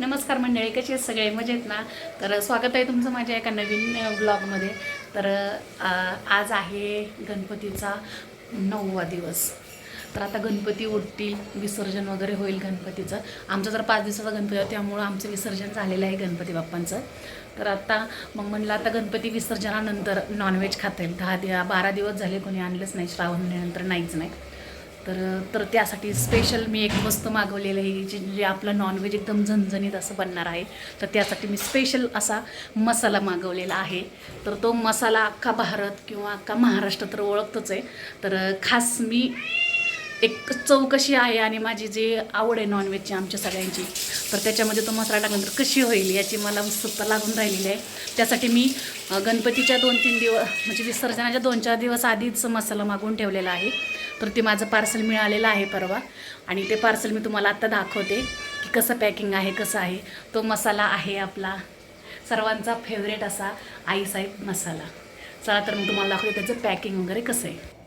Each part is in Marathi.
नमस्कार मंडळी कसे आहेत सगळे? मजेत ना? तर स्वागत आहे तुमचं माझ्या एका नवीन ब्लॉगमध्ये. तर आज आहे गणपतीचा नववा दिवस. तर आता गणपती उठतील विसर्जन वगैरे होईल गणपतीचं. आमचं जर पाच दिवसाचा गणपती आहे त्यामुळं आमचं विसर्जन झालेलं आहे गणपती बाप्पांचं. तर आता मग म्हणलं आता गणपती विसर्जनानंतर नॉनव्हेज खाता येईल. दहा दि बारा दिवस झाले कोणी आणलंच नाही श्रावण महिन्यानंतर नाहीच नाही. तर तर त्यासाठी स्पेशल मी एक वस्तू मागवलेलं आहे जे जे आपलं नॉनव्हेज एकदम झणझणीत असं बनणार आहे. तर त्यासाठी मी स्पेशल असा मसाला मागवलेला आहे. तर तो मसाला अख्खा भारत किंवा अख्खा महाराष्ट्र तर ओळखतोच आहे. तर खास मी एक चव कशी आहे आणि माझी जी आवड आहे नॉनव्हेजची आमच्या सगळ्यांची तर त्याच्यामध्ये तो मसाला टाकल्यानंतर कशी होईल याची मला उत्सुकता लागून राहिलेली आहे. त्यासाठी मी गणपतीच्या दोन तीन दिवस म्हणजे विसर्जनाच्या दोन चार दिवस आधीच मसाला मागवून ठेवलेला आहे. तर ते माझं पार्सल मिळालेलं आहे परवा. आणि ते पार्सल मी तुम्हाला आत्ता दाखवते की कसं पॅकिंग आहे कसं आहे. तो मसाला आहे आपला सर्वांचा फेवरेट असा आईसाहेब मसाला. चला तर मग तुम्हाला दाखवते त्याचं पॅकिंग वगैरे कसं आहे.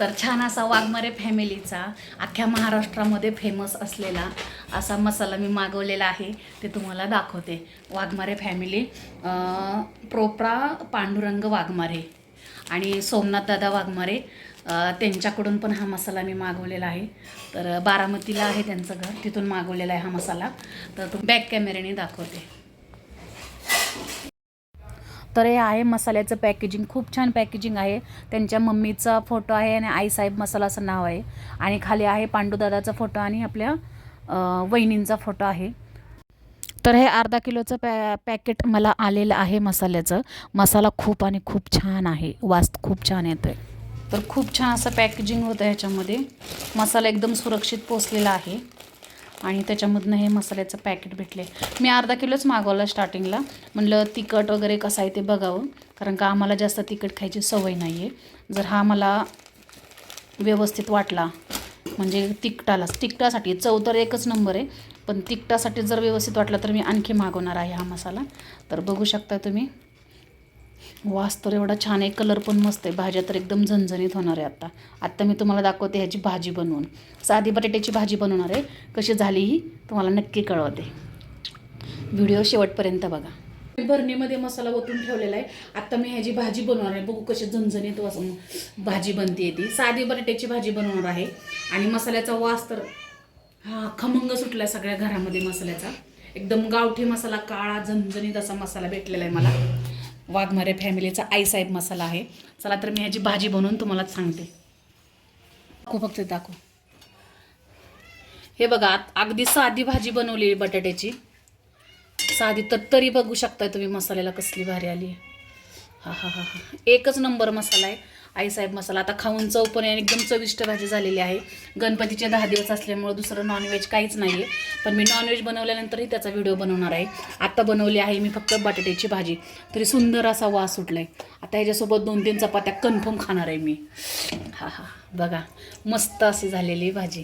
तर छान असा वाघमारे फॅमिलीचा अख्ख्या महाराष्ट्रामध्ये फेमस असलेला असा मसाला मी मागवलेला आहे. ते तुम्हाला दाखवते. वाघमारे फॅमिली प्रोपरा प्रोप्रा पांडुरंग वाघमारे आणि सोमनाथ दादा वाघमारे त्यांच्याकडून पण हा मसाला मी मागवलेला आहे. तर बारामतीला आहे त्यांचं घर तिथून मागवलेला आहे हा मसाला. तर तो बॅक कॅमेऱ्याने दाखवते. तर हे आहे मसाल्याचं पॅकेजिंग खूप छान पॅकेजिंग आहे. त्यांच्या मम्मीचा फोटो आहे आणि आईसाहेब मसाला असं नाव आहे. आणि खाली आहे पांडुदादाचा फोटो आणि आपल्या वहिनींचा फोटो आहे. तर हे अर्धा किलोचं पॅ पॅकेट मला आलेलं आहे मसाल्याचं. मसाला खूप आणि खूप छान आहे. वास खूप छान येतो आहे तर खूप छान असं पॅकेजिंग होतं ह्याच्यामध्ये. मसाला एकदम सुरक्षित पोचलेला आहे. आणि त्याच्यामधनं हे मसाल्याचं पॅकेट भेटले. मी अर्धा किलोच मागवलं स्टार्टिंगला म्हणलं तिखट वगैरे कसं आहे ते बघावं. कारण का आम्हाला जास्त तिखट खायची सवय नाही आहे जर हा मला व्यवस्थित वाटला म्हणजे तिखटाला तिखटासाठी चव तर एकच नंबर आहे. पण तिखटासाठी जर व्यवस्थित वाटला तर मी आणखी मागवणार आहे हा मसाला. तर बघू शकता तुम्ही. वास तर एवढा छान आहे कलर पण मस्त आहे. भाज्या तर एकदम झणझणीत होणार आहे आत्ता आत्ता मी तुम्हाला दाखवते ह्याची भाजी बनवून. साधी बटाट्याची भाजी बनवणार आहे. कशी झाली ही तुम्हाला नक्की कळवते. व्हिडिओ शेवटपर्यंत बघा. भरणीमध्ये मसाला ओतून ठेवलेला आहे. आता मी ह्याची भाजी बनवणार आहे. बघू कशी झणझणीत वास भाजी बनते ती. साधी बटाट्याची भाजी बनवणार आहे. आणि मसाल्याचा वास तर हा खमंग सुटला सगळ्या घरामध्ये मसाल्याचा. एकदम गावठी मसाला काळा झणझणीत असा मसाला भेटलेला आहे मला. वाघमारे फॅमिलीचा आईसाहेब मसाला आहे. चला तर मी ह्याची भाजी बनवून तुम्हाला सांगते. दाखव फक्त दाखव. हे बघा अगदी साधी भाजी बनवली आहे बटाट्याची. साधी तर तरी बघू शकताय तुम्ही मसाल्याला कसली भारी आली आहे. हा हा हा हा. एकच नंबर मसाला आहे. आईसाहेब मसाला. आता खाऊन चव पण एकदम चविष्ट भाजी झालेली आहे. गणपतीचे दहा दिवस असल्यामुळं दुसरं नॉनव्हेज काहीच नाही आहे पण मी नॉनव्हेज बनवल्यानंतरही त्याचा व्हिडिओ बनवणार आहे. आत्ता बनवली आहे मी फक्त बटाट्याची भाजी. तरी सुंदर असा वास सुटला आहे आता ह्याच्यासोबत दोन तीन चपात्या कन्फर्म खाणार आहे मी. हा हा. बघा मस्त अशी झालेली भाजी.